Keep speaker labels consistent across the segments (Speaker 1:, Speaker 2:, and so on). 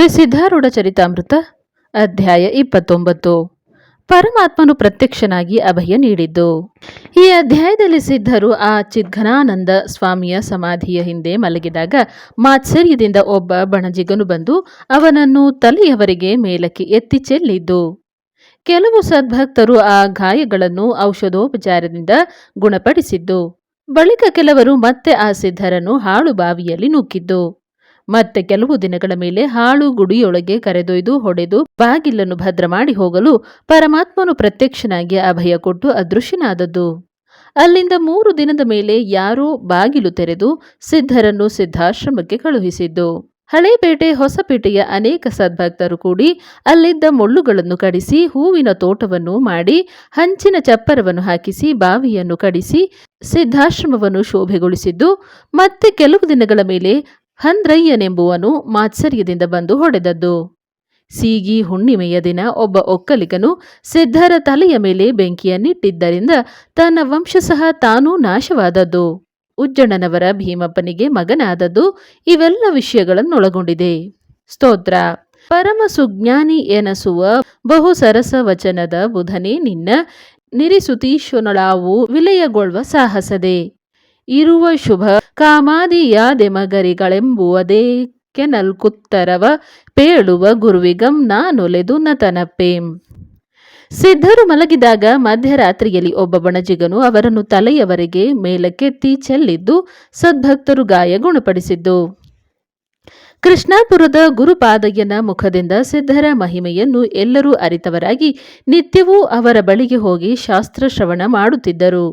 Speaker 1: ಶ್ರೀ ಸಿದ್ಧಾರೂಢ ಚರಿತಾಮೃತ, ಅಧ್ಯಾಯ ಇಪ್ಪತ್ತೊಂಬತ್ತು. ಪರಮಾತ್ಮನು ಪ್ರತ್ಯಕ್ಷನಾಗಿ ಅಭಯ ನೀಡಿದ್ದು. ಈ ಅಧ್ಯಾಯದಲ್ಲಿ ಸಿದ್ಧರು ಆ ಚಿದ್ಘನಾನಂದ ಸ್ವಾಮಿಯ ಸಮಾಧಿಯ ಹಿಂದೆ ಮಲಗಿದಾಗ ಮಾತ್ಸರ್ಯದಿಂದ ಒಬ್ಬ ಬಣಜಿಗನು ಬಂದು ಅವನನ್ನು ತಲೆಯವರಿಗೆ ಮೇಲಕ್ಕೆ ಎತ್ತಿ ಚೆಲ್ಲಿದ್ದು. ಕೆಲವು ಸದ್ಭಕ್ತರು ಆ ಗಾಯಗಳನ್ನು ಔಷಧೋಪಚಾರದಿಂದ ಗುಣಪಡಿಸಿದ್ದು. ಬಳಿಕ ಕೆಲವರು ಮತ್ತೆ ಆ ಸಿದ್ಧರನ್ನು ಹಾಳು ಬಾವಿಯಲ್ಲಿ ನೂಕಿದ್ದು ಮತ್ತೆ ಕೆಲವು ದಿನಗಳ ಮೇಲೆ ಹಾಳು ಗುಡಿಯೊಳಗೆ ಕರೆದೊಯ್ದು ಹೊಡೆದು ಬಾಗಿಲನ್ನು ಭದ್ರ ಮಾಡಿ ಹೋಗಲು ಪರಮಾತ್ಮನು ಪ್ರತ್ಯಕ್ಷನಾಗಿ ಅಭಯ ಕೊಟ್ಟು ಅದೃಶ್ಯನಾದದ್ದು. ಅಲ್ಲಿಂದ ಮೂರು ದಿನದ ಮೇಲೆ ಯಾರೋ ಬಾಗಿಲು ತೆರೆದು ಸಿದ್ಧರನ್ನು ಸಿದ್ಧಾಶ್ರಮಕ್ಕೆ ಕಳುಹಿಸಿದ್ದು. ಹಳೇಪೇಟೆ ಹೊಸಪೇಟೆಯ ಅನೇಕ ಸದ್ಭಕ್ತರು ಕೂಡಿ ಅಲ್ಲಿದ್ದ ಮುಳ್ಳುಗಳನ್ನು ಕಡಿಸಿ, ಹೂವಿನ ತೋಟವನ್ನು ಮಾಡಿ, ಹಂಚಿನ ಚಪ್ಪರವನ್ನು ಹಾಕಿಸಿ, ಬಾವಿಯನ್ನು ಕಡಿಸಿ, ಸಿದ್ಧಾಶ್ರಮವನ್ನು ಶೋಭೆಗೊಳಿಸಿದ್ದು. ಮತ್ತೆ ಕೆಲವು ದಿನಗಳ ಮೇಲೆ ಹಂದ್ರಯ್ಯನೆಂಬುವನು ಮಾತ್ಸರ್ಯದಿಂದ ಬಂದು ಹೊಡೆದದ್ದು. ಸೀಗಿ ಹುಣ್ಣಿಮೆಯ ದಿನ ಒಬ್ಬ ಒಕ್ಕಲಿಗನು ಸಿದ್ಧರ ತಲೆಯ ಮೇಲೆ ಬೆಂಕಿಯನ್ನಿಟ್ಟಿದ್ದರಿಂದ ತನ್ನ ವಂಶ ಸಹ ತಾನೂ ನಾಶವಾದದ್ದು. ಉಜ್ಜಣ್ಣನವರ ಭೀಮಪ್ಪನಿಗೆ ಮಗನಾದದ್ದು ಇವೆಲ್ಲ ವಿಷಯಗಳನ್ನೊಳಗೊಂಡಿದೆ. ಸ್ತೋತ್ರ. ಪರಮ ಸುಜ್ಞಾನಿ ಎನಸುವ ಬಹು ಸರಸ ವಚನದ ಬುಧನೇ ನಿನ್ನ ನಿರಿಸುತೀಶ್ವನಳಾವು ವಿಲಯಗೊಳ್ಳುವ ಸಾಹಸದೆ. ಇರುವ ಶುಭ ಕಾಮಾದಿಯಾದೆಮಗರಿಗಳೆಂಬುವುದೇ ಕೆನಲ್ಕುತ್ತರವ ಪೇಳುವ ಗುರುವಿಗಂ ನಾನೊಲೆದು ನತನಪೇಂ ಸಿದ್ಧರು ಮಲಗಿದಾಗ ಮಧ್ಯರಾತ್ರಿಯಲ್ಲಿ ಒಬ್ಬ ಬಣಜಿಗನು ಅವರನ್ನು ತಲೆಯವರೆಗೆ ಮೇಲಕ್ಕೆತ್ತಿ ಚೆಲ್ಲಿದ್ದು ಸದ್ಭಕ್ತರು ಗಾಯ ಗುಣಪಡಿಸಿದ್ದು ಕೃಷ್ಣಾಪುರದ ಗುರುಪಾದಯ್ಯನ ಮುಖದಿಂದ ಸಿದ್ಧರ ಮಹಿಮೆಯನ್ನು ಎಲ್ಲರೂ ಅರಿತವರಾಗಿ ನಿತ್ಯವೂ ಅವರ ಬಳಿಗೆ ಹೋಗಿ ಶಾಸ್ತ್ರ ಶ್ರವಣ ಮಾಡುತ್ತಿದ್ದರು.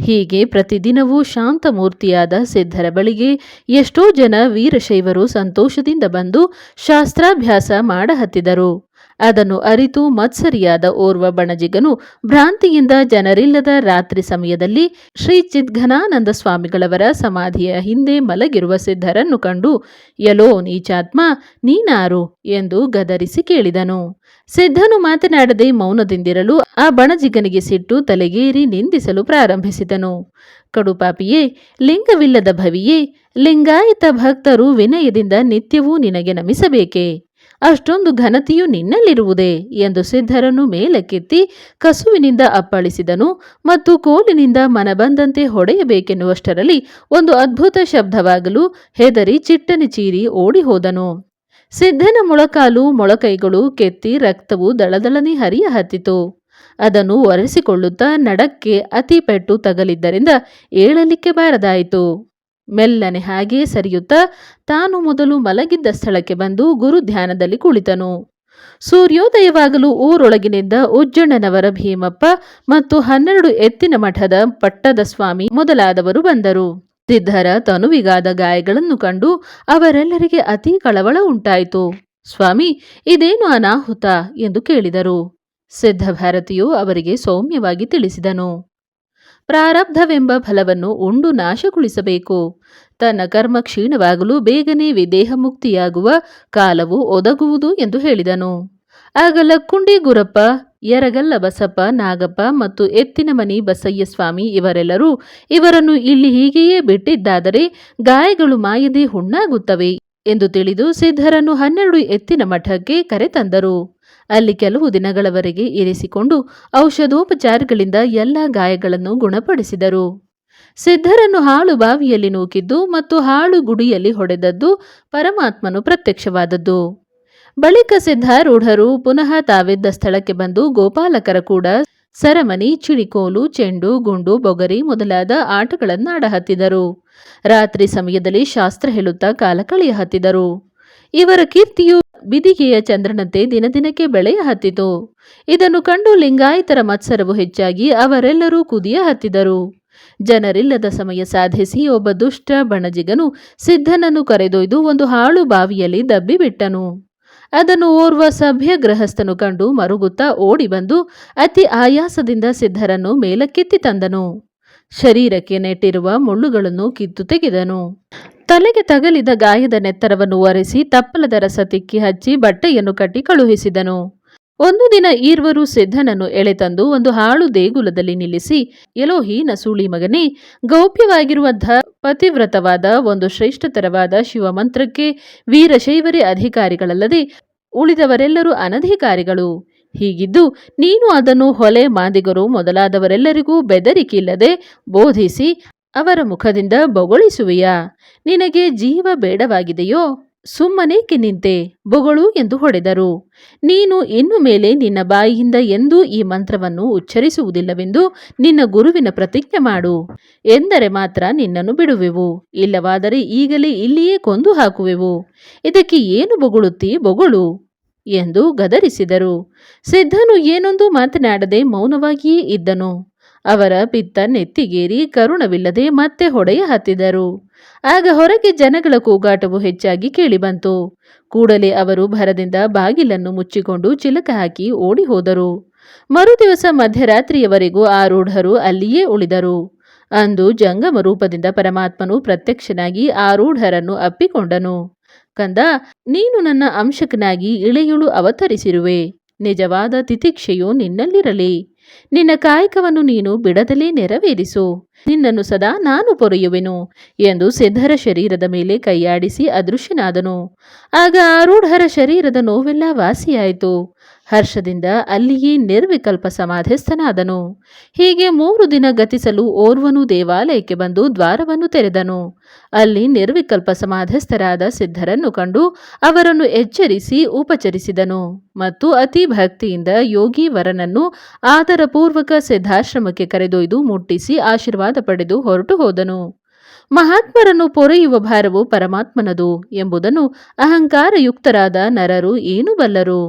Speaker 1: ಹೀಗೆ ಪ್ರತಿದಿನವೂ ಶಾಂತಮೂರ್ತಿಯಾದ ಸಿದ್ಧರ ಬಳಿಗೆ ಎಷ್ಟೋ ಜನ ವೀರಶೈವರು ಸಂತೋಷದಿಂದ ಬಂದು ಶಾಸ್ತ್ರಾಭ್ಯಾಸ ಮಾಡಹತ್ತಿದರು. ಅದನ್ನು ಅರಿತು ಮತ್ಸರಿಯಾದ ಓರ್ವ ಬಣಜಿಗನು ಭ್ರಾಂತಿಯಿಂದ ಜನರಿಲ್ಲದ ರಾತ್ರಿ ಸಮಯದಲ್ಲಿ ಶ್ರೀ ಚಿದ್ಘನಾನಂದ ಸ್ವಾಮಿಗಳವರ ಸಮಾಧಿಯ ಹಿಂದೆ ಮಲಗಿರುವ ಸಿದ್ಧರನ್ನು ಕಂಡು, ಯಲೋ ನೀಚಾತ್ಮ ನೀನಾರು? ಎಂದು ಗದರಿಸಿ ಕೇಳಿದನು. ಸಿದ್ಧನು ಮಾತನಾಡದೆ ಮೌನದಿಂದಿರಲು ಆ ಬಣಜಿಗನಿಗೆ ಸಿಟ್ಟು ತಲೆಗೇರಿ ನಿಂದಿಸಲು ಪ್ರಾರಂಭಿಸಿದನು. ಕಡುಪಾಪಿಯೇ ಲಿಂಗವಿಲ್ಲದ ಭವಿಯೇ, ಲಿಂಗಾಯತ ಭಕ್ತರು ವಿನಯದಿಂದ ನಿತ್ಯವೂ ನಿನಗೆ ನಮಿಸಬೇಕೇ? ಅಷ್ಟೊಂದು ಘನತೆಯು ನಿನ್ನಲ್ಲಿರುವುದೇ ಎಂದು ಸಿದ್ಧರನ್ನು ಮೇಲಕ್ಕೆತ್ತಿ ಕಸುವಿನಿಂದ ಅಪ್ಪಳಿಸಿದನು ಮತ್ತು ಕೋಲಿನಿಂದ ಮನಬಂದಂತೆ ಹೊಡೆಯಬೇಕೆನ್ನುವಷ್ಟರಲ್ಲಿ ಒಂದು ಅದ್ಭುತ ಶಬ್ದವಾಗಲು ಹೆದರಿ ಚಿಟ್ಟನೆ ಚೀರಿ ಓಡಿ ಹೋದನು ಸಿದ್ಧನ ಮೊಳಕಾಲು ಮೊಳಕೈಗಳು ಕೆತ್ತಿ ರಕ್ತವು ದಳದಳನೆ ಹರಿಯ ಹತ್ತಿತು. ಅದನ್ನು ಒರೆಸಿಕೊಳ್ಳುತ್ತಾ ನಡಕ್ಕೆ ಅತಿ ಪೆಟ್ಟು ತಗಲಿದ್ದರಿಂದ ಏಳಲಿಕ್ಕೆ ಬಾರದಾಯಿತು. ಮೆಲ್ಲನೆ ಹಾಗೆ ಸರಿಯುತ್ತಾ ತಾನು ಮೊದಲು ಮಲಗಿದ್ದ ಸ್ಥಳಕ್ಕೆ ಬಂದು ಗುರು ಧ್ಯಾನದಲ್ಲಿ ಕುಳಿತನು. ಸೂರ್ಯೋದಯವಾಗಲು ಊರೊಳಗಿನಿಂದ ಉಜ್ಜಣ್ಣನವರ ಭೀಮಪ್ಪ ಮತ್ತು ಹನ್ನೆರಡು ಎತ್ತಿನ ಮಠದ ಪಟ್ಟದ ಸ್ವಾಮಿ ಮೊದಲಾದವರು ಬಂದರು. ಸಿದ್ಧರ ತನುವಿಗಾದ ಗಾಯಗಳನ್ನು ಕಂಡು ಅವರೆಲ್ಲರಿಗೆ ಅತಿ ಕಳವಳ ಉಂಟಾಯಿತು. ಸ್ವಾಮಿ, ಇದೇನು ಅನಾಹುತ? ಎಂದು ಕೇಳಿದರು. ಸಿದ್ಧಭಾರತಿಯು ಅವರಿಗೆ ಸೌಮ್ಯವಾಗಿ ತಿಳಿಸಿದನು. ಪ್ರಾರಬ್ಧವೆಂಬ ಫಲವನ್ನು ಉಂಡು ನಾಶಗೊಳಿಸಬೇಕು. ತನ್ನ ಕರ್ಮ ಕ್ಷೀಣವಾಗಲು ಬೇಗನೆ ವಿದೇಹ ಮುಕ್ತಿಯಾಗುವ ಕಾಲವು ಒದಗುವುದು ಎಂದು ಹೇಳಿದನು. ಆಗ ಲಕ್ಕುಂಡಿ ಗುರಪ್ಪ, ಯರಗಲ್ಲ ಬಸಪ್ಪ, ನಾಗಪ್ಪ ಮತ್ತು ಎತ್ತಿನಮನಿ ಬಸಯ್ಯ ಸ್ವಾಮಿ ಇವರೆಲ್ಲರೂ ಇವರನ್ನು ಇಲ್ಲಿ ಹೀಗೆಯೇ ಬಿಟ್ಟಿದ್ದಾದರೆ ಗಾಯಗಳು ಮಾಯದೆ ಹುಣ್ಣಾಗುತ್ತವೆ ಎಂದು ತಿಳಿದು ಸಿದ್ಧರನ್ನು ಹನ್ನೆರಡು ಎತ್ತಿನ ಮಠಕ್ಕೆ ಕರೆತಂದರು. ಅಲ್ಲಿ ಕೆಲವು ದಿನಗಳವರೆಗೆ ಇರಿಸಿಕೊಂಡು ಔಷಧೋಪಚಾರಗಳಿಂದ ಎಲ್ಲ ಗಾಯಗಳನ್ನು ಗುಣಪಡಿಸಿದರು. ಸಿದ್ಧರನ್ನು ಹಾಳು ಬಾವಿಯಲ್ಲಿ ನೂಕಿದ್ದು ಮತ್ತು ಹಾಳು ಗುಡಿಯಲ್ಲಿ ಹೊಡೆದದ್ದು ಪರಮಾತ್ಮನು ಪ್ರತ್ಯಕ್ಷವಾದದ್ದು. ಬಳಿಕ ಸಿದ್ಧಾರೂಢರು ಪುನಃ ತಾವಿದ್ದ ಸ್ಥಳಕ್ಕೆ ಬಂದು ಗೋಪಾಲಕರ ಕೂಡ ಸರಮನಿ ಚಿಡಿಕೋಲು ಚೆಂಡು, ಗುಂಡು, ಬೊಗರಿ ಮೊದಲಾದ ಆಟಗಳನ್ನಾಡ ಹತ್ತಿದರು ರಾತ್ರಿ ಸಮಯದಲ್ಲಿ ಶಾಸ್ತ್ರ ಹೇಳುತ್ತಾ ಕಾಲ ಹತ್ತಿದರು ಇವರ ಕೀರ್ತಿಯು ಬಿದಿಗೆಯ ಚಂದ್ರನಂತೆ ದಿನದಿನಕ್ಕೆ ಬೆಳೆಯ ಹತ್ತಿತು. ಇದನ್ನು ಕಂಡು ಲಿಂಗಾಯತರ ಮತ್ಸರವು ಹೆಚ್ಚಾಗಿ ಅವರೆಲ್ಲರೂ ಕುದಿಯ ಹತ್ತಿದರು. ಜನರಿಲ್ಲದ ಸಮಯ ಸಾಧಿಸಿ ಒಬ್ಬ ದುಷ್ಟ ಬಣಜಿಗನು ಸಿದ್ಧನನ್ನು ಕರೆದೊಯ್ದು ಒಂದು ಹಾಳು ಬಾವಿಯಲ್ಲಿ ದಬ್ಬಿಬಿಟ್ಟನು. ಅದನ್ನು ಓರ್ವ ಸಭ್ಯ ಗೃಹಸ್ಥನು ಕಂಡು ಮರುಗುತ್ತಾ ಓಡಿ ಬಂದು ಅತಿ ಆಯಾಸದಿಂದ ಸಿದ್ಧರನ್ನು ಮೇಲಕ್ಕೆತ್ತಿ ತಂದನು. ಶರೀರಕ್ಕೆ ನೆಟ್ಟಿರುವ ಮುಳ್ಳುಗಳನ್ನು ಕಿತ್ತು ತೆಗೆದನು. ತಲೆಗೆ ತಗಲಿದ ಗಾಯದ ನೆತ್ತರವನ್ನು ಒರೆಸಿ ತಪ್ಪಲದ ರಸ ತಿಕ್ಕಿ ಹಚ್ಚಿ ಬಟ್ಟೆಯನ್ನು ಕಟ್ಟಿ ಕಳುಹಿಸಿದನು. ಒಂದು ದಿನ ಈರ್ವರು ಸಿದ್ಧನನ್ನು ಎಳೆತಂದು ಒಂದು ಹಾಳು ದೇಗುಲದಲ್ಲಿ ನಿಲ್ಲಿಸಿ ಎಲೋಹಿ ನಸೂಳಿ ಮಗನೇ ಧ, ಪತಿವ್ರತವಾದ ಒಂದು ಶ್ರೇಷ್ಠತರವಾದ ಶಿವಮಂತ್ರಕ್ಕೆ ವೀರಶೈವರೇ ಅಧಿಕಾರಿಗಳಲ್ಲದೆ ಉಳಿದವರೆಲ್ಲರೂ ಅನಧಿಕಾರಿಗಳು. ಹೀಗಿದ್ದು ನೀನು ಅದನ್ನು ಹೊಲೆ ಮಾದಿಗರು ಮೊದಲಾದವರೆಲ್ಲರಿಗೂ ಬೆದರಿಕೆ ಇಲ್ಲದೆ ಬೋಧಿಸಿ ಅವರ ಮುಖದಿಂದ ಬೊಗಳಿಸುವೆಯಾ? ನಿನಗೆ ಜೀವ ಬೇಡವಾಗಿದೆಯೋ? ಸುಮ್ಮನೇಕೆ ನಿಂತೆ? ಬೊಗಳು ಎಂದು ಹೊಡೆದರು. ನೀನು ಇನ್ನು ಮೇಲೆ ನಿನ್ನ ಬಾಯಿಯಿಂದ ಎಂದೂ ಈ ಮಂತ್ರವನ್ನು ಉಚ್ಚರಿಸುವುದಿಲ್ಲವೆಂದು ನಿನ್ನ ಗುರುವಿನ ಪ್ರತಿಜ್ಞೆ ಮಾಡು. ಎಂದರೆ ಮಾತ್ರ ನಿನ್ನನ್ನು ಬಿಡುವೆವು. ಇಲ್ಲವಾದರೆ ಈಗಲೇ ಇಲ್ಲಿಯೇ ಕೊಂದು ಹಾಕುವೆವು. ಇದಕ್ಕೆ ಏನು ಬೊಗಳುತ್ತಿ ಬೊಗಳು? ಎಂದು ಗದರಿಸಿದರು. ಸಿದ್ಧನು ಏನೊಂದು ಮಾತನಾಡದೆ ಮೌನವಾಗಿಯೇ ಇದ್ದನು. ಅವರ ಪಿತ್ತ ನೆತ್ತಿಗೇರಿ ಕರುಣವಿಲ್ಲದೆ ಮತ್ತೆ ಹೊಡೆಯ ಹತ್ತಿದರು. ಆಗ ಹೊರಗೆ ಜನಗಳ ಕೂಗಾಟವು ಹೆಚ್ಚಾಗಿ ಕೇಳಿಬಂತು. ಕೂಡಲೇ ಅವರು ಭರದಿಂದ ಬಾಗಿಲನ್ನು ಮುಚ್ಚಿಕೊಂಡು ಚಿಲಕ ಹಾಕಿ ಓಡಿ ಹೋದರು. ಮರುದಿವಸ ಮಧ್ಯರಾತ್ರಿಯವರೆಗೂ ಆರೂಢರು ಅಲ್ಲಿಯೇ ಉಳಿದರು. ಅಂದು ಜಂಗಮ ರೂಪದಿಂದ ಪರಮಾತ್ಮನು ಪ್ರತ್ಯಕ್ಷನಾಗಿ ಆರೂಢರನ್ನು ಅಪ್ಪಿಕೊಂಡನು. ಕಂದ, ನೀನು ನನ್ನ ಅಂಶಕನಾಗಿ ಇಳೆಯುಳು ಅವತರಿಸಿರುವೆ. ನಿಜವಾದ ತಿತಿಕ್ಷೆಯು ನಿನ್ನಲ್ಲಿರಲಿ. ನಿನ್ನ ಕಾಯಕವನ್ನು ನೀನು ಬಿಡದಲೇ ನೆರವೇರಿಸು. ನಿನ್ನನ್ನು ಸದಾ ನಾನು ಪೊರೆಯುವೆನು ಎಂದು ಸಿದ್ಧರ ಶರೀರದ ಮೇಲೆ ಕೈಯಾಡಿಸಿ ಅದೃಶ್ಯನಾದನು. ಆಗ ಆರೂಢರ ಶರೀರದ ನೋವೆಲ್ಲ ವಾಸಿಯಾಯಿತು. ಹರ್ಷದಿಂದ ಅಲ್ಲಿಯೇ ನಿರ್ವಿಕಲ್ಪ ಸಮಾಧಿಸ್ಥನಾದನು. ಹೀಗೆ ಮೂರು ದಿನ ಗತಿಸಲು ಓರ್ವನು ದೇವಾಲಯಕ್ಕೆ ಬಂದು ದ್ವಾರವನ್ನು ತೆರೆದನು. ಅಲ್ಲಿ ನಿರ್ವಿಕಲ್ಪ ಸಮಾಧಿಸ್ಥರಾದ ಸಿದ್ಧರನ್ನು ಕಂಡು ಅವರನ್ನು ಎಚ್ಚರಿಸಿ ಉಪಚರಿಸಿದನು ಮತ್ತು ಅತಿ ಭಕ್ತಿಯಿಂದ ಯೋಗಿ ವರನನ್ನು ಆದರಪೂರ್ವಕ ಸಿದ್ಧಾಶ್ರಮಕ್ಕೆ ಕರೆದೊಯ್ದು ಮುಟ್ಟಿಸಿ ಆಶೀರ್ವಾದ ಪಡೆದು ಹೊರಟು ಹೋದನು. ಮಹಾತ್ಮರನ್ನು ಪೊರೆಯುವ ಭಾರವು ಪರಮಾತ್ಮನದು ಎಂಬುದನ್ನು ಅಹಂಕಾರಯುಕ್ತರಾದ ನರರು ಏನು ಬಲ್ಲರು.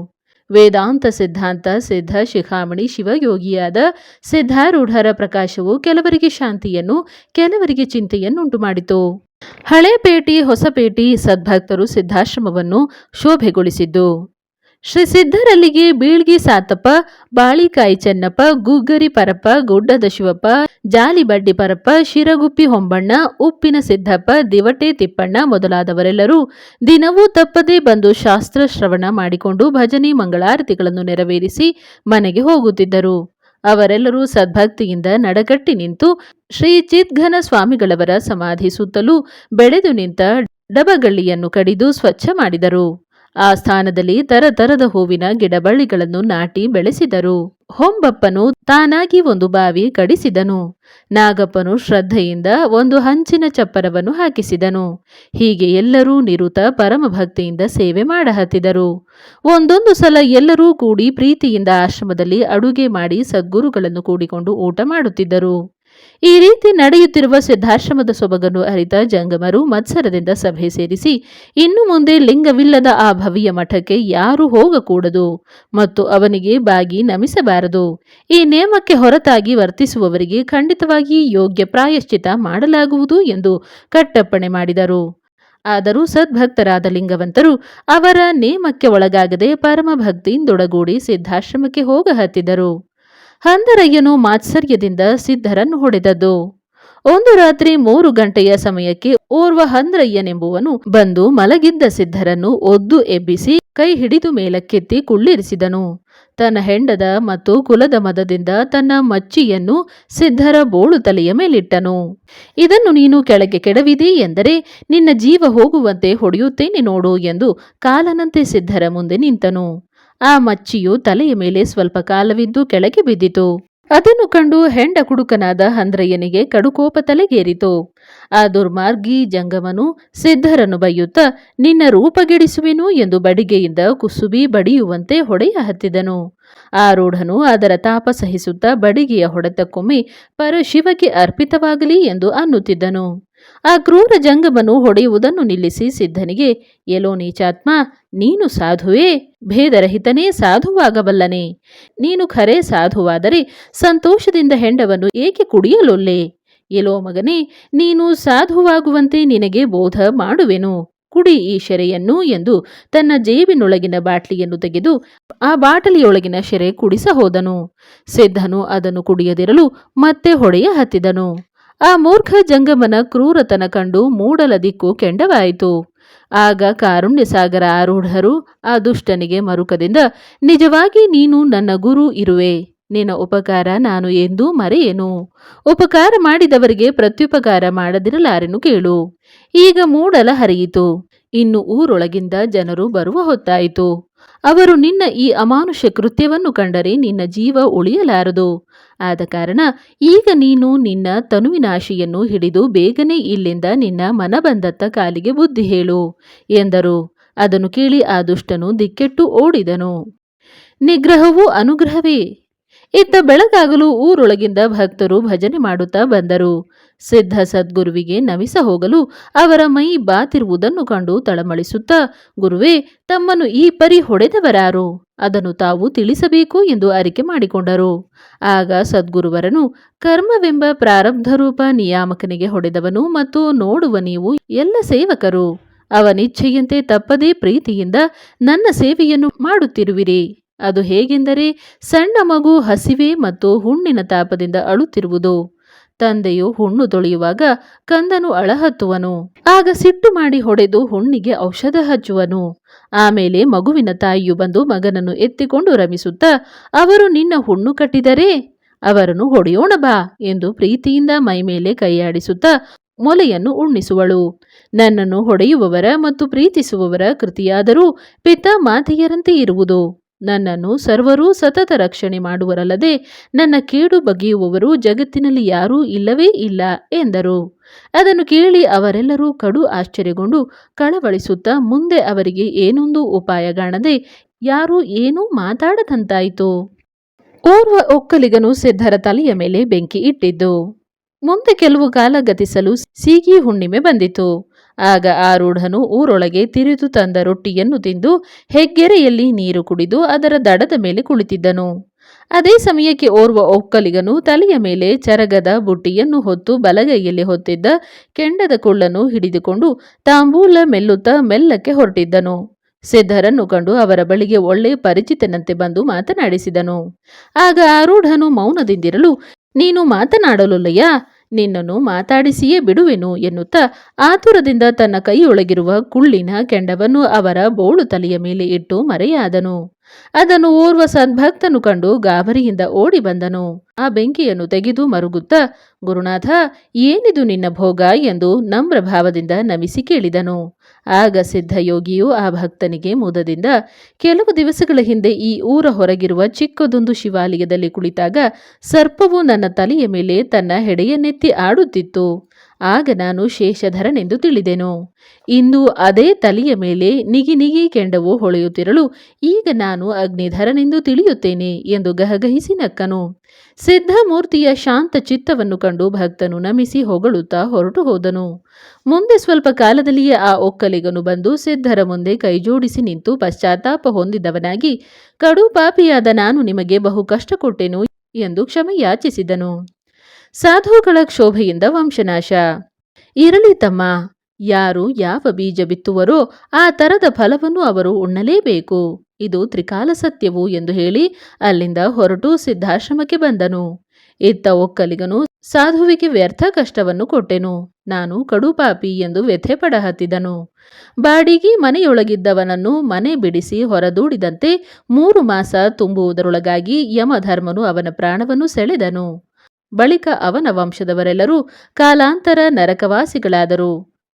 Speaker 1: ವೇದಾಂತ ಸಿದ್ಧಾಂತ, ಸಿದ್ಧ ಶಿಖಾಮಣಿ, ಶಿವಯೋಗಿಯಾದ ಸಿದ್ಧಾರೂಢರ ಪ್ರಕಾಶವು ಕೆಲವರಿಗೆ ಶಾಂತಿಯನ್ನು, ಕೆಲವರಿಗೆ ಚಿಂತೆಯನ್ನುಂಟು ಮಾಡಿತು. ಹಳೆಪೇಟಿ ಹೊಸಪೇಟಿ ಸದ್ಭಕ್ತರು ಸಿದ್ಧಾಶ್ರಮವನ್ನು ಶೋಭೆಗೊಳಿಸಿದ್ದು. ಶ್ರೀ ಸಿದ್ಧರಲ್ಲಿಗೆ ಬೀಳ್ಗಿ ಸಾತಪ್ಪ, ಬಾಳಿಕಾಯಿ ಚೆನ್ನಪ್ಪ, ಗುಗ್ಗರಿ ಪರಪ್ಪ, ಗುಡ್ಡದ ಶಿವಪ್ಪ, ಜಾಲಿಬಡ್ಡಿ ಪರಪ್ಪ, ಶಿರಗುಪ್ಪಿ ಹೊಂಬಣ್ಣ, ಉಪ್ಪಿನ ಸಿದ್ದಪ್ಪ, ದಿವಟೆ ತಿಪ್ಪಣ್ಣ ಮೊದಲಾದವರೆಲ್ಲರೂ ದಿನವೂ ತಪ್ಪದೇ ಬಂದು ಶಾಸ್ತ್ರ ಶ್ರವಣ ಮಾಡಿಕೊಂಡು ಭಜನೆ ಮಂಗಳಾರತಿಗಳನ್ನು ನೆರವೇರಿಸಿ ಮನೆಗೆ ಹೋಗುತ್ತಿದ್ದರು. ಅವರೆಲ್ಲರೂ ಸದ್ಭಕ್ತಿಯಿಂದ ನಡಗಟ್ಟಿ ನಿಂತು ಶ್ರೀ ಚಿದ್ಘನ ಸ್ವಾಮಿಗಳವರ ಸಮಾಧಿ ಸುತ್ತಲೂ ಬೆಳೆದು ನಿಂತ ಡಬಗಳ್ಳಿಯನ್ನು ಕಡಿದು ಸ್ವಚ್ಛ ಮಾಡಿದರು. ಆ ಸ್ಥಾನದಲ್ಲಿ ತರತರದ ಹೂವಿನ ಗಿಡಬಳ್ಳಿಗಳನ್ನು ನಾಟಿ ಬೆಳೆಸಿದರು. ಹೊಂಬಪ್ಪನು ತಾನಾಗಿ ಒಂದು ಬಾವಿ ಕಡಿಸಿದನು. ನಾಗಪ್ಪನು ಶ್ರದ್ಧೆಯಿಂದ ಒಂದು ಹಂಚಿನ ಚಪ್ಪರವನ್ನು ಹಾಕಿಸಿದನು. ಹೀಗೆ ಎಲ್ಲರೂ ನಿರುತ ಪರಮ ಭಕ್ತಿಯಿಂದ ಸೇವೆ ಮಾಡಹತ್ತಿದರು. ಒಂದೊಂದು ಸಲ ಎಲ್ಲರೂ ಕೂಡಿ ಪ್ರೀತಿಯಿಂದ ಆಶ್ರಮದಲ್ಲಿ ಅಡುಗೆ ಮಾಡಿ ಸದ್ಗುರುಗಳನ್ನು ಕೂಡಿಕೊಂಡು ಊಟ ಮಾಡುತ್ತಿದ್ದರು. ಈ ರೀತಿ ನಡೆಯುತ್ತಿರುವ ಸಿದ್ಧಾಶ್ರಮದ ಸೊಬಗನ್ನು ಅರಿತ ಜಂಗಮರು ಮತ್ಸರದಿಂದ ಸಭೆ ಸೇರಿಸಿ, ಇನ್ನು ಮುಂದೆ ಲಿಂಗವಿಲ್ಲದ ಆ ಭವಿಯ ಮಠಕ್ಕೆ ಯಾರೂ ಹೋಗಕೂಡದು ಮತ್ತು ಅವನಿಗೆ ಬಾಗಿ ನಮಿಸಬಾರದು. ಈ ನೇಮಕ್ಕೆ ಹೊರತಾಗಿ ವರ್ತಿಸುವವರಿಗೆ ಖಂಡಿತವಾಗಿ ಯೋಗ್ಯ ಪ್ರಾಯಶ್ಚಿತ ಮಾಡಲಾಗುವುದು ಎಂದು ಕಟ್ಟಪ್ಪಣೆ ಮಾಡಿದರು. ಆದರೂ ಸದ್ಭಕ್ತರಾದ ಲಿಂಗವಂತರು ಅವರ ನೇಮಕ್ಕೆ ಒಳಗಾಗದೆ ಪರಮಭಕ್ತಿಯಿಂದೊಡಗೂಡಿ ಸಿದ್ಧಾಶ್ರಮಕ್ಕೆ ಹೋಗ ಹತ್ತಿದರು ಹಂದರಯ್ಯನು ಮಾತ್ಸರ್ಯದಿಂದ ಸಿದ್ಧರನ್ನು ಹೊಡೆದದ್ದು. ಒಂದು ರಾತ್ರಿ ಮೂರು ಗಂಟೆಯ ಸಮಯಕ್ಕೆ ಓರ್ವ ಹಂದ್ರಯ್ಯನೆಂಬುವನು ಬಂದು ಮಲಗಿದ್ದ ಸಿದ್ಧರನ್ನು ಒದ್ದು ಎಬ್ಬಿಸಿ ಕೈ ಹಿಡಿದು ಮೇಲಕ್ಕೆತ್ತಿ ಕುಳ್ಳಿರಿಸಿದನು. ತನ್ನ ಹೆಂಡದ ಮತ್ತು ಕುಲದ ಮದದಿಂದ ತನ್ನ ಮಚ್ಚಿಯನ್ನು ಸಿದ್ಧರ ಬೋಳು ತಲೆಯ ಮೇಲಿಟ್ಟನು. ಇದನ್ನು ನೀನು ಕೆಳಗೆ ಕೆಡವಿದೆ ಎಂದರೆ ನಿನ್ನ ಜೀವ ಹೋಗುವಂತೆ ಹೊಡೆಯುತ್ತೇನೆ ನೋಡು ಎಂದು ಕಾಲನಂತೆ ಸಿದ್ಧರ ಮುಂದೆ ನಿಂತನು. ಆ ಮಚ್ಚಿಯು ತಲೆಯ ಮೇಲೆ ಸ್ವಲ್ಪ ಕಾಲವಿದ್ದು ಕೆಳಗೆ ಬಿದ್ದಿತು. ಅದನ್ನು ಕಂಡು ಹೆಂಡ ಕುಡುಕನಾದ ಹಂದ್ರಯ್ಯನಿಗೆ ಕಡುಕೋಪ ತಲೆಗೇರಿತು. ಆ ದುರ್ಮಾರ್ಗಿ ಜಂಗಮನು ಸಿದ್ಧರನ್ನು ಬೈಯುತ್ತಾ ನಿನ್ನ ರೂಪಗೆಡಿಸುವೆನು ಎಂದು ಬಡಿಗೆಯಿಂದ ಕುಸುಬಿ ಬಡಿಯುವಂತೆ ಹೊಡೆಯ ಹತ್ತಿದನು. ಆ ರೂಢನು ಅದರ ತಾಪ ಸಹಿಸುತ್ತಾ ಬಡಿಗೆಯ ಹೊಡೆತಕ್ಕೊಮ್ಮೆ ಪರಶಿವಗೆ ಅರ್ಪಿತವಾಗಲಿ ಎಂದು ಅನ್ನುತ್ತಿದ್ದನು. ಆ ಕ್ರೂರ ಜಂಗಮನು ಹೊಡೆಯುವುದನ್ನು ನಿಲ್ಲಿಸಿ ಸಿದ್ಧನಿಗೆ ಎಲೋ ನೀಚಾತ್ಮ ನೀನು ಸಾಧುವೇ? ಭೇದರಹಿತನೇ ಸಾಧುವಾಗಬಲ್ಲನೆ. ನೀನು ಖರೆ ಸಾಧುವಾದರೆ ಸಂತೋಷದಿಂದ ಹೆಂಡವನ್ನು ಏಕೆ ಕುಡಿಯಲೊಲ್ಲೆ? ಎಲೋ ಮಗನೇ, ನೀನು ಸಾಧುವಾಗುವಂತೆ ನಿನಗೆ ಬೋಧ ಮಾಡುವೆನು. ಕುಡಿ ಈ ಶೆರೆಯನ್ನು ಎಂದು ತನ್ನ ಜೇಬಿನೊಳಗಿನ ಬಾಟ್ಲಿಯನ್ನು ತೆಗೆದು ಆ ಬಾಟಲಿಯೊಳಗಿನ ಶೆರೆ ಕುಡಿಸಹೋದನು. ಸಿದ್ಧನು ಅದನ್ನು ಕುಡಿಯದಿರಲು ಮತ್ತೆ ಹೊಡೆಯ ಹತ್ತಿದನು. ಆ ಮೂರ್ಖ ಜಂಗಮನ ಕ್ರೂರತನ ಕಂಡು ಮೂಡಲ ದಿಕ್ಕು ಕೆಂಡವಾಯಿತು. ಆಗ ಕಾರುಣ್ಯ ಸಾಗರ ಆರೂಢರು ಆ ದುಷ್ಟನಿಗೆ ಮರುಕದಿಂದ, ನಿಜವಾಗಿ ನೀನು ನನ್ನ ಗುರು ಇರುವೆ. ನಿನ್ನ ಉಪಕಾರ ನಾನು ಎಂದೂ ಮರೆಯೇನು. ಉಪಕಾರ ಮಾಡಿದವರಿಗೆ ಪ್ರತ್ಯುಪಕಾರ ಮಾಡದಿರಲಾರೆನು ಕೇಳು. ಈಗ ಮೂಡಲ ಹರಿಯಿತು. ಇನ್ನು ಊರೊಳಗಿಂದ ಜನರು ಬರುವ ಹೊತ್ತಾಯಿತು. ಅವರು ನಿನ್ನ ಈ ಅಮಾನುಷ ಕೃತ್ಯವನ್ನು ಕಂಡರೆ ನಿನ್ನ ಜೀವ ಉಳಿಯಲಾರದು. ಆದ ಕಾರಣ ಈಗ ನೀನು ನಿನ್ನ ತನುವಿನಾಶಿಯನ್ನು ಹಿಡಿದು ಬೇಗನೆ ಇಲ್ಲಿಂದ ನಿನ್ನ ಮನಬಂದತ್ತ ಕಾಲಿಗೆ ಬುದ್ಧಿ ಹೇಳು, ಎಂದರು. ಅದನ್ನು ಕೇಳಿ ಆ ದುಷ್ಟನು ದಿಕ್ಕೆಟ್ಟು ಓಡಿದನು. ನಿಗ್ರಹವು ಅನುಗ್ರಹವೇ. ಇತ್ತ ಬೆಳಗಾಗಲು ಊರೊಳಗಿಂದ ಭಕ್ತರು ಭಜನೆ ಮಾಡುತ್ತಾ ಬಂದರು. ಸಿದ್ಧ ಸದ್ಗುರುವಿಗೆ ನಮಿಸ ಹೋಗಲು ಅವರ ಮೈ ಬಾತಿರುವುದನ್ನು ಕಂಡು ತಳಮಳಿಸುತ್ತಾ, ಗುರುವೇ, ತಮ್ಮನ್ನು ಈ ಪರಿ ಹೊಡೆದವರಾರು? ಅದನ್ನು ತಾವು ತಿಳಿಸಬೇಕು ಎಂದು ಅರಿಕೆ ಮಾಡಿಕೊಂಡರು. ಆಗ ಸದ್ಗುರುವರನು, ಕರ್ಮವೆಂಬ ಪ್ರಾರಬ್ಧ ರೂಪ ನಿಯಾಮಕನಿಗೆ ಹೊಡೆದವನು ಮತ್ತು ನೋಡುವ ನೀವು ಎಲ್ಲ ಸೇವಕರು. ಅವನಿಚ್ಛೆಯಂತೆ ತಪ್ಪದೇ ಪ್ರೀತಿಯಿಂದ ನನ್ನ ಸೇವೆಯನ್ನು ಮಾಡುತ್ತಿರುವಿರಿ. ಅದು ಹೇಗೆಂದರೆ ಸಣ್ಣ ಮಗು ಹಸಿವೆ ಮತ್ತು ಹುಣ್ಣಿನ ತಾಪದಿಂದ ಅಳುತ್ತಿರುವುದು. ತಂದೆಯು ಹುಣ್ಣು ತೊಳೆಯುವಾಗ ಕಂದನು ಅಳಹತ್ತುವನು. ಆಗ ಸಿಟ್ಟು ಮಾಡಿ ಹೊಡೆದು ಹುಣ್ಣಿಗೆ ಔಷಧ ಹಚ್ಚುವನು. ಆಮೇಲೆ ಮಗುವಿನ ತಾಯಿಯು ಬಂದು ಮಗನನ್ನು ಎತ್ತಿಕೊಂಡು ರಮಿಸುತ್ತಾ, ಅವರು ನಿನ್ನ ಹುಣ್ಣು ಕಟ್ಟಿದರೆ ಅವರನ್ನು ಹೊಡೆಯೋಣ ಬಾ ಎಂದು ಪ್ರೀತಿಯಿಂದ ಮೈಮೇಲೆ ಕೈಯಾಡಿಸುತ್ತಾ ಮೊಲೆಯನ್ನು ಉಣ್ಣಿಸುವಳು. ನನ್ನನ್ನು ಹೊಡೆಯುವವರ ಮತ್ತು ಪ್ರೀತಿಸುವವರ ಕೃತಿಯಾದರೂ ಪಿತ ಮಾತೆಯರಂತೆ ಇರುವುದು. ನನ್ನನ್ನು ಸರ್ವರೂ ಸತತ ರಕ್ಷಣೆ ಮಾಡುವರಲ್ಲದೆ ನನ್ನ ಕೇಡು ಬಗೆಯುವವರು ಜಗತ್ತಿನಲ್ಲಿ ಯಾರೂ ಇಲ್ಲವೇ ಇಲ್ಲ ಎಂದರು. ಅದನ್ನು ಕೇಳಿ ಅವರೆಲ್ಲರೂ ಕಡು ಆಶ್ಚರ್ಯಗೊಂಡು ಕಳವಳಿಸುತ್ತಾ ಮುಂದೆ ಅವರಿಗೆ ಏನೊಂದು ಉಪಾಯ ಕಾಣದೆ ಯಾರೂ ಏನೂ ಮಾತಾಡದಂತಾಯಿತು. ಓರ್ವ ಒಕ್ಕಲಿಗನು ಸಿದ್ಧರ ತಲೆಯ ಮೇಲೆ ಬೆಂಕಿ ಇಟ್ಟಿದ್ದು. ಮುಂದೆ ಕೆಲವು ಕಾಲ ಗತಿಸಲು ಸೀಗಿ ಹುಣ್ಣಿಮೆ ಬಂದಿತು. ಆಗ ಆರೂಢನು ಊರೊಳಗೆ ತಿರಿದು ತಂದ ರೊಟ್ಟಿಯನ್ನು ತಿಂದು ಹೆಗ್ಗೆರೆಯಲ್ಲಿ ನೀರು ಕುಡಿದು ಅದರ ದಡದ ಮೇಲೆ ಕುಳಿತಿದ್ದನು. ಅದೇ ಸಮಯಕ್ಕೆ ಓರ್ವ ಒಕ್ಕಲಿಗನು ತಲೆಯ ಮೇಲೆ ಚರಗದ ಬುಟ್ಟಿಯನ್ನು ಹೊತ್ತು ಬಲಗೈಯಲ್ಲಿ ಹೊತ್ತಿದ್ದ ಕೆಂಡದ ಕುಳ್ಳನ್ನು ಹಿಡಿದುಕೊಂಡು ತಾಂಬೂಲ ಮೆಲ್ಲುತ್ತಾ ಮೆಲ್ಲಕ್ಕೆ ಹೊರಟಿದ್ದನು. ಸಿದ್ಧರನ್ನು ಕಂಡು ಅವರ ಬಳಿಗೆ ಒಳ್ಳೆ ಪರಿಚಿತನಂತೆ ಬಂದು ಮಾತನಾಡಿಸಿದನು. ಆಗ ಆರೂಢನು ಮೌನದಿಂದಿರಲು, ನೀನು ಮಾತನಾಡಲೊಲ್ಲಯ್ಯ ನಿನ್ನನ್ನು ಮಾತಾಡಿಸಿಯೇ ಬಿಡುವೆನು ಎನ್ನುತ್ತಾ ಆತುರದಿಂದ ತನ್ನ ಕೈಯೊಳಗಿರುವ ಕುಳ್ಳಿನ ಕೆಂಡವನ್ನು ಅವರ ಬೋಳು ತಲೆಯ ಮೇಲೆ ಇಟ್ಟು ಮರೆಯಾದನು. ಅದನ್ನು ಓರ್ವ ಸದ್ಭಕ್ತನು ಕಂಡು ಗಾಬರಿಯಿಂದ ಓಡಿ ಬಂದನು. ಆ ಬೆಂಕಿಯನ್ನು ತೆಗೆದು ಮರುಗುತ್ತಾ, ಗುರುನಾಥ, ಏನಿದು ನಿನ್ನ ಭೋಗ? ಎಂದು ನಮ್ರ ಭಾವದಿಂದ ನಮಿಸಿ ಕೇಳಿದನು. ಆಗ ಸಿದ್ಧಯೋಗಿಯು ಆ ಭಕ್ತನಿಗೆ ಮುದದಿಂದ ಕೆಲವು ದಿವಸಗಳ ಹಿಂದೆ ಈ ಊರ ಹೊರಗಿರುವ ಚಿಕ್ಕದೊಂದು ಶಿವಾಲಯದಲ್ಲಿ ಕುಳಿತಾಗ ಸರ್ಪವು ನನ್ನ ತಲೆಯ ಮೇಲೆ ತನ್ನ ಹೆಡೆಯನ್ನೆತ್ತಿ ಆಡುತ್ತಿತ್ತು. ಆಗ ನಾನು ಶೇಷಧರನೆಂದು ತಿಳಿದೆನು. ಇಂದು ಅದೇ ತಲೆಯ ಮೇಲೆ ನಿಗಿ ನಿಗಿ ಕೆಂಡವು ಹೊಳೆಯುತ್ತಿರಲು ಈಗ ನಾನು ಅಗ್ನಿಧರನೆಂದು ತಿಳಿಯುತ್ತೇನೆ ಎಂದು ಗಹಗಹಿಸಿ ನಕ್ಕನು. ಸಿದ್ಧಮೂರ್ತಿಯ ಶಾಂತ ಚಿತ್ತವನ್ನು ಕಂಡು ಭಕ್ತನು ನಮಿಸಿ ಹೊಗಳುತ್ತಾ ಹೊರಟು ಹೋದನು. ಮುಂದೆ ಸ್ವಲ್ಪ ಕಾಲದಲ್ಲಿಯೇ ಆ ಒಕ್ಕಲಿಗನು ಬಂದು ಸಿದ್ಧರ ಮುಂದೆ ಕೈಜೋಡಿಸಿ ನಿಂತು ಪಶ್ಚಾತ್ತಾಪ ಹೊಂದಿದವನಾಗಿ, ಕಡು ಪಾಪಿಯಾದ ನಾನು ನಿಮಗೆ ಬಹು ಕಷ್ಟ ಕೊಟ್ಟೆನು ಎಂದು ಕ್ಷಮೆ ಯಾಚಿಸಿದನು ಸಾಧುಗಳ ಕ್ಷೋಭೆಯಿಂದ ವಂಶನಾಶ. ಇರಲಿ ತಮ್ಮ, ಯಾರು ಯಾವ ಬೀಜ ಬಿತ್ತುವರೋ ಆ ತರದ ಫಲವನ್ನು ಅವರು ಉಣ್ಣಲೇಬೇಕು. ಇದು ತ್ರಿಕಾಲ ಸತ್ಯವು ಎಂದು ಹೇಳಿ ಅಲ್ಲಿಂದ ಹೊರಟು ಸಿದ್ಧಾಶ್ರಮಕ್ಕೆ ಬಂದನು. ಇತ್ತ ಒಕ್ಕಲಿಗನು ಸಾಧುವಿಗೆ ವ್ಯರ್ಥ ಕಷ್ಟವನ್ನು ಕೊಟ್ಟೆನು. ನಾನು ಕಡುಪಾಪಿ ಎಂದು ವ್ಯಥೆ ಪಡಹತ್ತಿದನು. ಬಾಡಿಗೆ ಮನೆಯೊಳಗಿದ್ದವನನ್ನು ಮನೆ ಬಿಡಿಸಿ ಹೊರದೂಡಿದಂತೆ ಮೂರು ಮಾಸ ತುಂಬುವುದರೊಳಗಾಗಿ ಯಮಧರ್ಮನು ಅವನ ಪ್ರಾಣವನ್ನು ಸೆಳೆದನು. ಬಳಿಕ ಅವನ ವಂಶದವರೆಲ್ಲರೂ ಕಾಲಾಂತರ ನರಕವಾಸಿಗಳಾದರು.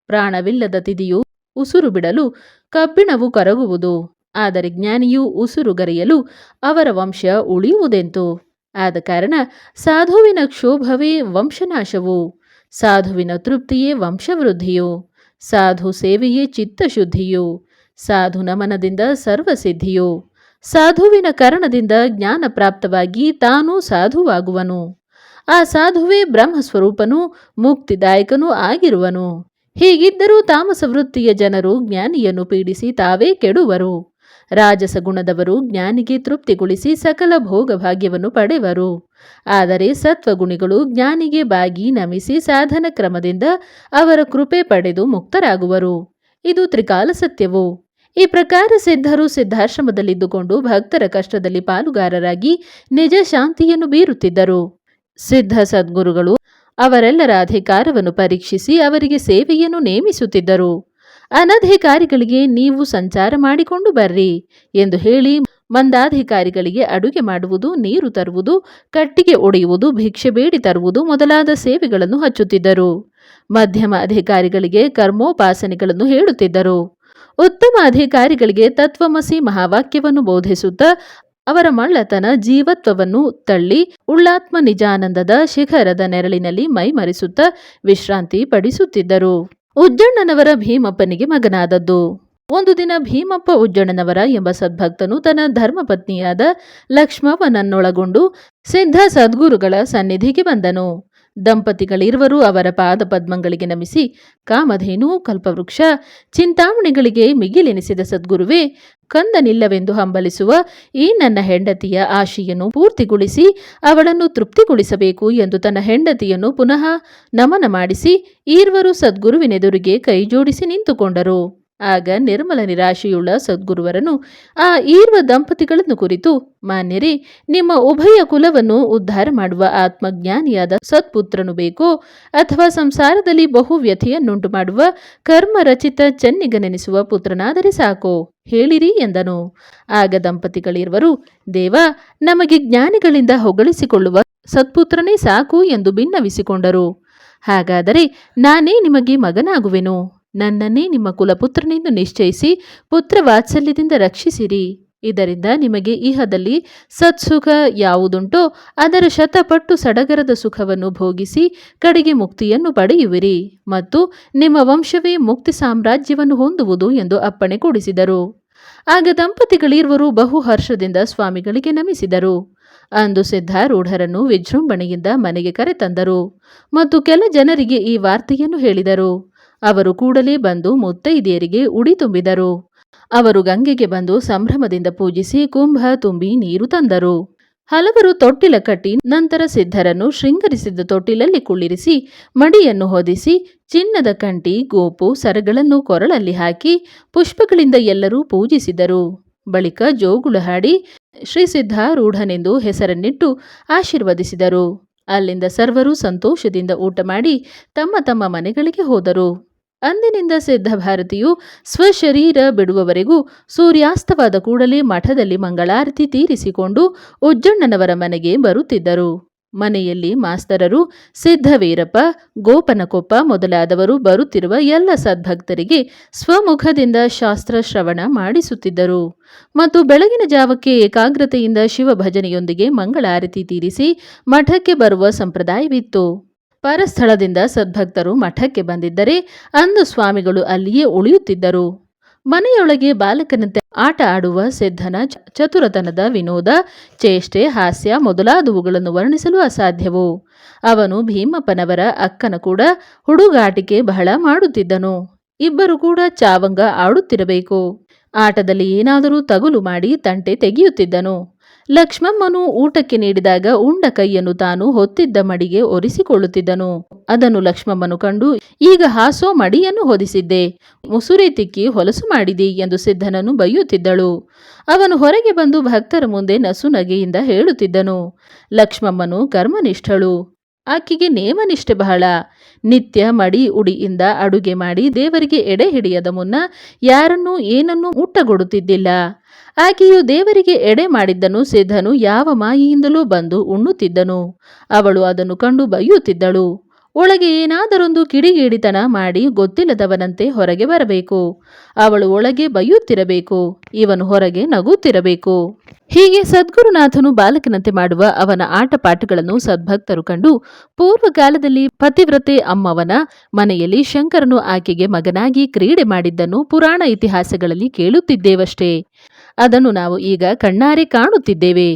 Speaker 1: ಪ್ರಾಣವಿಲ್ಲದ ತಿದಿಯು ಉಸುರು ಬಿಡಲು ಕಬ್ಬಿಣವು ಕರಗುವುದು, ಆದರೆ ಜ್ಞಾನಿಯು ಉಸುರುಗರೆಯಲು ಅವರ ವಂಶ ಉಳಿಯುವುದೆಂತು? ಆದ ಕಾರಣ ಸಾಧುವಿನ ಕ್ಷೋಭವೇ ವಂಶನಾಶವು, ಸಾಧುವಿನ ತೃಪ್ತಿಯೇ ವಂಶವೃದ್ಧಿಯು, ಸಾಧು ಸೇವೆಯೇ ಚಿತ್ತಶುದ್ಧಿಯು, ಸಾಧು ನಮನದಿಂದ ಸರ್ವಸಿದ್ಧಿಯು, ಸಾಧುವಿನ ಕರಣದಿಂದ ಜ್ಞಾನ ಪ್ರಾಪ್ತವಾಗಿ ತಾನೂ ಸಾಧುವಾಗುವನು. ಆ ಸಾಧುವೇ ಬ್ರಹ್ಮಸ್ವರೂಪನೂ ಮುಕ್ತಿದಾಯಕನೂ ಆಗಿರುವನು. ಹೀಗಿದ್ದರೂ ತಾಮಸ ವೃತ್ತಿಯ ಜನರು ಜ್ಞಾನಿಯನ್ನು ಪೀಡಿಸಿ ತಾವೇ ಕೆಡುವರು. ರಾಜಸ ಗುಣದವರು ಜ್ಞಾನಿಗೆ ತೃಪ್ತಿಗೊಳಿಸಿ ಸಕಲ ಭೋಗಭಾಗ್ಯವನ್ನು ಪಡೆವರು. ಆದರೆ ಸತ್ವಗುಣಿಗಳು ಜ್ಞಾನಿಗೆ ಬಾಗಿ ನಮಿಸಿ ಸಾಧನ ಕ್ರಮದಿಂದ ಅವರ ಕೃಪೆ ಪಡೆದು ಮುಕ್ತರಾಗುವರು. ಇದು ತ್ರಿಕಾಲ ಸತ್ಯವು. ಈ ಪ್ರಕಾರ ಸಿದ್ಧರು ಸಿದ್ಧಾಶ್ರಮದಲ್ಲಿದ್ದುಕೊಂಡು ಭಕ್ತರ ಕಷ್ಟದಲ್ಲಿ ಪಾಲುಗಾರರಾಗಿ ನಿಜ ಶಾಂತಿಯನ್ನು ಬೀರುತ್ತಿದ್ದರು. ಸಿದ್ಧ ಸದ್ಗುರುಗಳು ಅವರೆಲ್ಲರ ಅಧಿಕಾರವನ್ನು ಪರೀಕ್ಷಿಸಿ ಅವರಿಗೆ ಸೇವೆಯನ್ನು ನೇಮಿಸುತ್ತಿದ್ದರು. ಅನಧಿಕಾರಿಗಳಿಗೆ ನೀವು ಸಂಚಾರ ಮಾಡಿಕೊಂಡು ಬರ್ರಿ ಎಂದು ಹೇಳಿ ಮಂದಾಧಿಕಾರಿಗಳಿಗೆ ಅಡುಗೆ ಮಾಡುವುದು, ನೀರು ತರುವುದು, ಕಟ್ಟಿಗೆ ಒಡೆಯುವುದು, ಭಿಕ್ಷೆ ಬೇಡಿ ತರುವುದು ಮೊದಲಾದ ಸೇವೆಗಳನ್ನು ಹಚ್ಚುತ್ತಿದ್ದರು. ಮಧ್ಯಮ ಅಧಿಕಾರಿಗಳಿಗೆ ಕರ್ಮೋಪಾಸನೆಗಳನ್ನು ಹೇಳುತ್ತಿದ್ದರು. ಉತ್ತಮ ಅಧಿಕಾರಿಗಳಿಗೆ ತತ್ವಮಸಿ ಮಹಾವಾಕ್ಯವನ್ನು ಬೋಧಿಸುತ್ತಾ ಅವರ ಮಳ್ಳತನ ಜೀವತ್ವವನ್ನು ತಳ್ಳಿ ಉಳ್ಳಾತ್ಮ ನಿಜಾನಂದದ ಶಿಖರದ ನೆರಳಿನಲ್ಲಿ ಮೈಮರೆಸುತ್ತಾ ವಿಶ್ರಾಂತಿ ಪಡಿಸುತ್ತಿದ್ದರು. ಉಜ್ಜಣ್ಣನವರ ಭೀಮಪ್ಪನಿಗೆ ಮಗನಾದದ್ದು. ಒಂದು ದಿನ ಭೀಮಪ್ಪ ಉಜ್ಜಣ್ಣನವರ ಎಂಬ ಸದ್ಭಕ್ತನು ತನ್ನ ಧರ್ಮಪತ್ನಿಯಾದ ಲಕ್ಷ್ಮವ್ವನನ್ನೊಳಗೊಂಡು ಸಿದ್ಧ ಸದ್ಗುರುಗಳ ಸನ್ನಿಧಿಗೆ ಬಂದನು. ದಂಪತಿಗಳಿರುವರು ಅವರ ಪಾದ ಪದ್ಮಗಳಿಗೆ ನಮಿಸಿ ಕಾಮಧೇನು ಕಲ್ಪವೃಕ್ಷ, ಚಿಂತಾಮಣಿಗಳಿಗೆ ಮಿಗಿಲೆನಿಸಿದ ಸದ್ಗುರುವೇ, ಕಂದನಿಲ್ಲವೆಂದು ಹಂಬಲಿಸುವ ಈ ನನ್ನ ಹೆಂಡತಿಯ ಆಶೆಯನ್ನು ಪೂರ್ತಿಗೊಳಿಸಿ ಅವಳನ್ನು ತೃಪ್ತಿಗೊಳಿಸಬೇಕು ಎಂದು ತನ್ನ ಹೆಂಡತಿಯನ್ನು ಪುನಃ ನಮನ ಮಾಡಿಸಿ, ಈರ್ವರು ಸದ್ಗುರುವಿನೆದುರಿಗೆ ಕೈಜೋಡಿಸಿ ನಿಂತುಕೊಂಡರು. ಆಗ ನಿರ್ಮಲ ನಿರಾಶೆಯುಳ್ಳ ಸದ್ಗುರುವರನು, ಆ ಈರ್ವ ದಂಪತಿಗಳನ್ನು ಕುರಿತು, ಮಾನ್ಯರೇ, ನಿಮ್ಮ ಉಭಯ ಕುಲವನ್ನು ಉದ್ಧಾರ ಮಾಡುವ ಆತ್ಮಜ್ಞಾನಿಯಾದ ಸತ್ಪುತ್ರನು ಬೇಕೋ, ಅಥವಾ ಸಂಸಾರದಲ್ಲಿ ಬಹು ವ್ಯಥೆಯನ್ನುಂಟು ಮಾಡುವ ಕರ್ಮರಚಿತ ಚೆನ್ನಿಗನೆನಿಸುವ ಪುತ್ರನಾದರೆ ಸಾಕು, ಹೇಳಿರಿ ಎಂದನು. ಆಗ ದಂಪತಿಗಳಿರುವರು, ದೇವ, ನಮಗೆ ಜ್ಞಾನಿಗಳಿಂದ ಹೊಗಳಿಸಿಕೊಳ್ಳುವ ಸತ್ಪುತ್ರನೇ ಸಾಕು ಎಂದು ಭಿನ್ನವಿಸಿಕೊಂಡರು ಹಾಗಾದರೆ ನಾನೇ ನಿಮಗೆ ಮಗನಾಗುವೆನು? ನನ್ನನ್ನೇ ನಿಮ್ಮ ಕುಲಪುತ್ರನೆಂದು ನಿಶ್ಚಯಿಸಿ ಪುತ್ರ ವಾತ್ಸಲ್ಯದಿಂದ ರಕ್ಷಿಸಿರಿ. ಇದರಿಂದ ನಿಮಗೆ ಇಹದಲ್ಲಿ ಸತ್ಸುಖ ಯಾವುದುಂಟೋ ಅದರ ಶತಪಟ್ಟು ಸಡಗರದ ಸುಖವನ್ನು ಭೋಗಿಸಿ ಕಡೆಗೆ ಮುಕ್ತಿಯನ್ನು ಪಡೆಯುವಿರಿ ಮತ್ತು ನಿಮ್ಮ ವಂಶವೇ ಮುಕ್ತಿ ಸಾಮ್ರಾಜ್ಯವನ್ನು ಹೊಂದುವುದು ಎಂದು ಅಪ್ಪಣೆ ಕೊಡಿಸಿದರು. ಆಗ ದಂಪತಿಗಳಿರುವರು ಬಹು ಹರ್ಷದಿಂದ ಸ್ವಾಮಿಗಳಿಗೆ ನಮಿಸಿದರು. ಅಂದು ಸಿದ್ಧಾರೂಢರನ್ನು ವಿಜೃಂಭಣೆಯಿಂದ ಮನೆಗೆ ಕರೆತಂದರು ಮತ್ತು ಕೆಲ ಜನರಿಗೆ ಈ ವಾರ್ತೆಯನ್ನು ಹೇಳಿದರು. ಅವರು ಕೂಡಲೇ ಬಂದು ಮುತ್ತೈದೆಯರಿಗೆ ಉಡಿ ತುಂಬಿದರು. ಅವರು ಗಂಗೆಗೆ ಬಂದು ಸಂಭ್ರಮದಿಂದ ಪೂಜಿಸಿ ಕುಂಭ ತುಂಬಿ ನೀರು ತಂದರು. ಹಲವರು ತೊಟ್ಟಿಲ ಕಟ್ಟಿ ನಂತರ ಸಿದ್ಧರನ್ನು ಶೃಂಗರಿಸಿದ ತೊಟ್ಟಿಲಲ್ಲಿ ಕುಳ್ಳಿರಿಸಿ, ಮಡಿಯನ್ನು ಹೊದಿಸಿ, ಚಿನ್ನದ ಕಂಟಿ ಗೋಪು, ಸರಗಳನ್ನು ಕೊರಳಲ್ಲಿ ಹಾಕಿ ಪುಷ್ಪಗಳಿಂದ ಎಲ್ಲರೂ ಪೂಜಿಸಿದರು. ಬಳಿಕ ಜೋಗುಳ ಹಾಡಿ ಶ್ರೀ ಸಿದ್ಧಾರೂಢನೆಂದು ಹೆಸರನ್ನಿಟ್ಟು ಆಶೀರ್ವದಿಸಿದರು. ಅಲ್ಲಿಂದ ಸರ್ವರು ಸಂತೋಷದಿಂದ ಊಟ ಮಾಡಿ ತಮ್ಮ ತಮ್ಮ ಮನೆಗಳಿಗೆ ಹೋದರು. ಅಂದಿನಿಂದ ಸಿದ್ಧ ಭಾರತಿಯು ಸ್ವಶರೀರ ಬಿಡುವವರೆಗೂ ಸೂರ್ಯಾಸ್ತವಾದ ಕೂಡಲೇ ಮಠದಲ್ಲಿ ಮಂಗಳಾರತಿ ತೀರಿಸಿಕೊಂಡು ಉಜ್ಜಣ್ಣನವರ ಮನೆಗೆ ಬರುತ್ತಿದ್ದರು. ಮನೆಯಲ್ಲಿ ಮಾಸ್ತರರು, ಸಿದ್ಧವೀರಪ್ಪ, ಗೋಪನಕೊಪ್ಪ ಮೊದಲಾದವರು ಬರುತ್ತಿರುವ ಎಲ್ಲ ಸದ್ಭಕ್ತರಿಗೆ ಸ್ವಮುಖದಿಂದ ಶಾಸ್ತ್ರ ಶ್ರವಣ ಮಾಡಿಸುತ್ತಿದ್ದರು. ಮತ್ತು ಬೆಳಗಿನ ಜಾವಕ್ಕೆ ಏಕಾಗ್ರತೆಯಿಂದ ಶಿವಭಜನೆಯೊಂದಿಗೆ ಮಂಗಳಾರತಿ ತೀರಿಸಿ ಮಠಕ್ಕೆ ಬರುವ ಸಂಪ್ರದಾಯವಿತ್ತು. ಪರಸ್ಥಳದಿಂದ ಸದ್ಭಕ್ತರು ಮಠಕ್ಕೆ ಬಂದಿದ್ದರೆ ಅಂದು ಸ್ವಾಮಿಗಳು ಅಲ್ಲಿಯೇ ಉಳಿಯುತ್ತಿದ್ದರು. ಮನೆಯೊಳಗೆ ಬಾಲಕನಂತೆ ಆಟ ಆಡುವ ಸಿದ್ಧನ ಚತುರತನದ ವಿನೋದ, ಚೇಷ್ಟೆ, ಹಾಸ್ಯ ಮೊದಲಾದವುಗಳನ್ನು ವರ್ಣಿಸಲು ಅಸಾಧ್ಯವು? ಅವನು ಭೀಮಪ್ಪನವರ ಅಕ್ಕನ ಕೂಡ ಹುಡುಗಾಟಿಕೆ ಬಹಳ ಮಾಡುತ್ತಿದ್ದನು. ಇಬ್ಬರು ಕೂಡ ಚಾವಂಗ ಆಡುತ್ತಿರಬೇಕು. ಆಟದಲ್ಲಿ ಏನಾದರೂ ತಗುಲು ಮಾಡಿ ತಂಟೆ ತೆಗೆಯುತ್ತಿದ್ದನು. ಲಕ್ಷ್ಮಮ್ಮನು ಊಟಕ್ಕೆ ನೀಡಿದಾಗ ಉಂಡ ಕೈಯನ್ನು ತಾನು ಹೊತ್ತಿದ್ದ ಮಡಿಗೆ ಒರೆಸಿಕೊಳ್ಳುತ್ತಿದ್ದನು. ಅದನ್ನು ಲಕ್ಷ್ಮಮ್ಮನು ಕಂಡು, ಈಗ ಹಾಸೋ ಮಡಿಯನ್ನು ಹೊದಿಸಿದ್ದೆ, ಮುಸುರೆ ತಿಕ್ಕಿ ಹೊಲಸು ಮಾಡಿದಿ ಎಂದು ಸಿದ್ಧನನ್ನು ಬೈಯುತ್ತಿದ್ದಳು ಅವನು ಹೊರಗೆ ಬಂದು ಭಕ್ತರ ಮುಂದೆ ನಸು ನಗೆಯಿಂದ ಹೇಳುತ್ತಿದ್ದನು. ಲಕ್ಷ್ಮಮ್ಮನು ಕರ್ಮನಿಷ್ಠಳು. ಆಕೆಗೆ ನೇಮನಿಷ್ಠೆ ಬಹಳ. ನಿತ್ಯ ಮಡಿ ಉಡಿಯಿಂದ ಅಡುಗೆ ಮಾಡಿ ದೇವರಿಗೆ ಎಡೆ ಹಿಡಿಯದ ಮುನ್ನ ಯಾರನ್ನೂ ಏನನ್ನೂ ಮುಟ್ಟಗೊಡುತ್ತಿದ್ದಿಲ್ಲ. ಆಕೆಯು ದೇವರಿಗೆ ಎಡೆ ಮಾಡಿದ್ದನು, ಸಿದ್ಧನು ಯಾವ ಮಾಯಿಯಿಂದಲೂ ಬಂದು ಉಣ್ಣುತ್ತಿದ್ದನು. ಅವಳು ಅದನ್ನು ಕಂಡು ಬೈಯುತ್ತಿದ್ದಳು. ಒಳಗೆ ಏನಾದರೊಂದು ಕಿಡಿಗೇಡಿತನ ಮಾಡಿ ಗೊತ್ತಿಲ್ಲದವನಂತೆ ಹೊರಗೆ ಬರಬೇಕು. ಅವಳು ಒಳಗೆ ಬೈಯುತ್ತಿರಬೇಕು, ಇವನು ಹೊರಗೆ ನಗುತ್ತಿರಬೇಕು. ಹೀಗೆ ಸದ್ಗುರುನಾಥನು ಬಾಲಕನಂತೆ ಮಾಡುವ ಅವನ ಆಟಪಾಠಗಳನ್ನು ಸದ್ಭಕ್ತರು ಕಂಡು ಪೂರ್ವಕಾಲದಲ್ಲಿ ಪತಿವ್ರತೆ ಅಮ್ಮವನ ಮನೆಯಲ್ಲಿ ಶಂಕರನು ಆಕೆಗೆ ಮಗನಾಗಿ ಕ್ರೀಡೆ ಮಾಡಿದ್ದನ್ನು ಪುರಾಣ ಇತಿಹಾಸಗಳಲ್ಲಿ ಕೇಳುತ್ತಿದ್ದೇವಷ್ಟೇ. ಅದನ್ನು ನಾವು ಈಗ ಕಣ್ಣಾರೆ ಕಾಣುತ್ತಿದ್ದೇವೆ.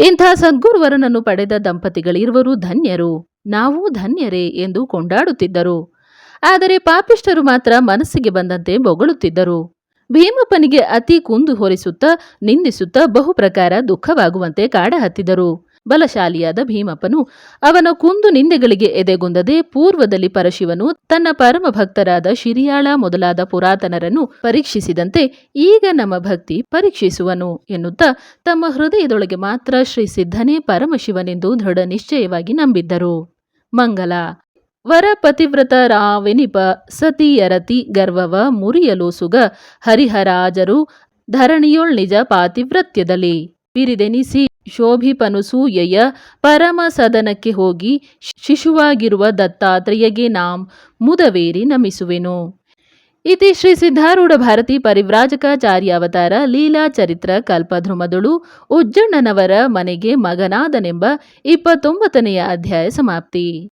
Speaker 1: ಇಂಥ ಸದ್ಗುರುವರನನ್ನು ಪಡೆದ ದಂಪತಿಗಳಿರುವರು ಧನ್ಯರು. ನಾವು ಧನ್ಯರೇ ಎಂದು ಕೊಂಡಾಡುತ್ತಿದ್ದರು. ಆದರೆ ಪಾಪಿಷ್ಠರು ಮಾತ್ರ ಮನಸ್ಸಿಗೆ ಬಂದಂತೆ ಬೊಗಳುತ್ತಿದ್ದರು. ಭೀಮಪ್ಪನಿಗೆ ಅತಿ ಕುಂದು ಹೊರಿಸುತ್ತಾ, ನಿಂದಿಸುತ್ತಾ ಬಹು ಪ್ರಕಾರ ದುಃಖವಾಗುವಂತೆ ಕಾಡ ಹತ್ತಿದರು ಬಲಶಾಲಿಯಾದ ಭೀಮಪ್ಪನು ಅವನ ಕುಂದು ನಿಂದೆಗಳಿಗೆ ಎದೆಗುಂದದೆ ಪೂರ್ವದಲ್ಲಿ ಪರಶಿವನು ತನ್ನ ಪರಮ ಭಕ್ತರಾದ ಶಿರಿಯಾಳ ಮೊದಲಾದ ಪುರಾತನರನ್ನು ಪರೀಕ್ಷಿಸಿದಂತೆ ಈಗ ನಮ್ಮ ಭಕ್ತಿ ಪರೀಕ್ಷಿಸುವನು ಎನ್ನುತ್ತಾ ತಮ್ಮ ಹೃದಯದೊಳಗೆ ಮಾತ್ರ ಶ್ರೀ ಸಿದ್ಧನೇ ಪರಮಶಿವನೆಂದು ದೃಢ ನಿಶ್ಚಯವಾಗಿ ನಂಬಿದ್ದರು. ಮಂಗಲ. ವರ ಪತಿವ್ರತ ರಾವೆನಿಪ ಸತಿಯರತಿ ಗರ್ವವ ಮುರಿಯಲು ಸುಗ ಹರಿಹರಾಜರು ಧರಣಿಯೊಳ್ ನಿಜ ಪಾತಿವ್ರತ್ಯದಲ್ಲಿ. ಬಿರಿದೆನಿಸಿ ಶೋಭಿಪನುಸೂಯೆಯ ಪರಮ ಸದನಕ್ಕೆ ಹೋಗಿ ಶಿಶುವಾಗಿರುವ ದತ್ತಾತ್ರೇಯಗೆ ನಾಂ ಮುದವೇರಿ ನಮಿಸುವೆನು. ಇತಿ ಶ್ರೀ ಸಿದ್ಧಾರೂಢ ಭಾರತಿ ಪರಿವ್ರಾಜಕಾಚಾರ್ಯ ಅವತಾರ ಲೀಲಾ ಚರಿತ್ರ ಕಲ್ಪಧ್ರುಮದಳು ಉಜ್ಜಣ್ಣನವರ ಮನೆಗೆ ಮಗನಾದನೆಂಬ ಇಪ್ಪತ್ತೊಂಬತ್ತನೆಯ ಅಧ್ಯಾಯ ಸಮಾಪ್ತಿ.